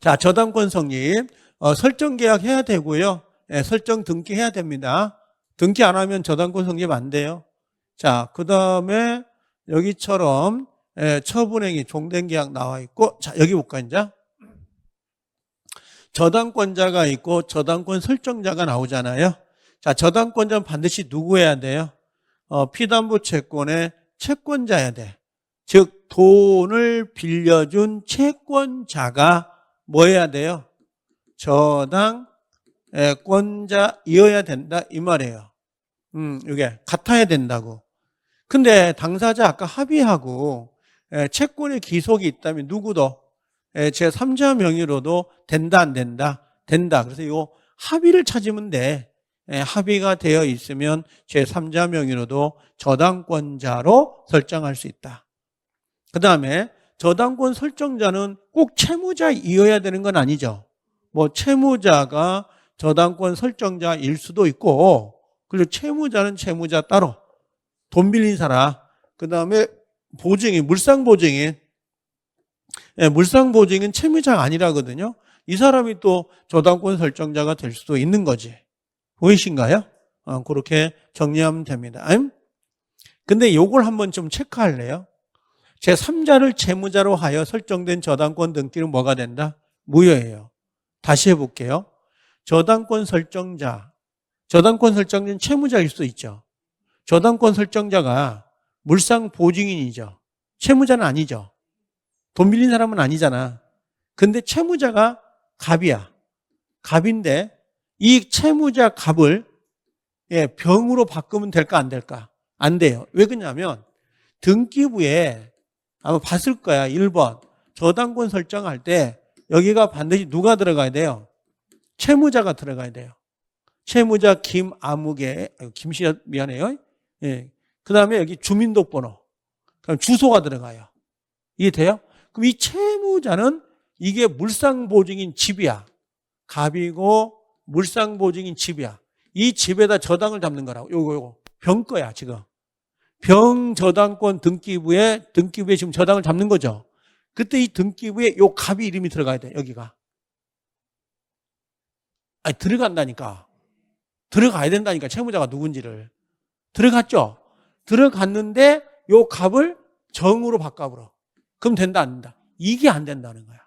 자, 저당권 성립. 어, 설정 계약 해야 되고요. 예, 설정 등기 해야 됩니다. 등기 안 하면 저당권 성립 안 돼요. 자, 그 다음에 여기처럼 예, 처분행위 종된 계약 나와 있고, 자, 여기 볼까, 이제? 저당권자가 있고 저당권 설정자가 나오잖아요. 자, 저당권자는 반드시 누구 해야 돼요? 어, 피담보 채권의 채권자야 돼. 즉, 돈을 빌려준 채권자가 뭐 해야 돼요? 저당권자이어야 된다. 이 말이에요. 음, 이게 같아야 된다고. 근데 당사자 아까 합의하고 에, 채권의 기속이 있다면 누구도 에, 제 3자 명의로도 된다 안 된다? 된다. 그래서 이 합의를 찾으면 돼. 에, 합의가 되어 있으면 제 3자 명의로도 저당권자로 설정할 수 있다. 그 다음에 저당권 설정자는 꼭 채무자이어야 되는 건 아니죠. 뭐 채무자가 저당권 설정자일 수도 있고 그리고 채무자는 채무자 따로 돈 빌린 사람 그 다음에 보증인 물상 보증인 예, 물상 보증인 채무자가 아니라거든요. 이 사람이 또 저당권 설정자가 될 수도 있는 거지. 보이신가요? 어, 그렇게 정리하면 됩니다. 음? 근데 요걸 한번 좀 체크할래요? 제 3자를 채무자로 하여 설정된 저당권 등기는 뭐가 된다? 무효예요. 다시 해볼게요. 저당권 설정자, 저당권 설정자는 채무자일 수 있죠. 저당권 설정자가 물상 보증인이죠. 채무자는 아니죠. 돈 빌린 사람은 아니잖아. 근데 채무자가 갑이야. 갑인데 이 채무자 갑을 예, 병으로 바꾸면 될까 안 될까? 안 돼요. 왜 그러냐면 등기부에 아마 봤을 거야. 1번. 저당권 설정할 때 여기가 반드시 누가 들어가야 돼요? 채무자가 들어가야 돼요. 채무자 김아무개, 김씨 미안해요. 예. 그 다음에 여기 주민등록번호. 그럼 주소가 들어가요. 이해 돼요? 그럼 이 채무자는 이게 물상보증인 집이야. 갑이고 물상보증인 집이야. 이 집에다 저당을 잡는 거라고. 요거, 요거. 병 거야, 지금. 병 저당권 등기부에, 등기부에 지금 저당을 잡는 거죠. 그때 이 등기부에 요 갑이 이름이 들어가야 돼, 여기가. 아니, 들어간다니까. 들어가야 된다니까, 채무자가 누군지를. 들어갔죠? 들어갔는데 요 갑을 정으로 바꿔버려. 그럼 된다, 안 된다? 이게 안 된다는 거야.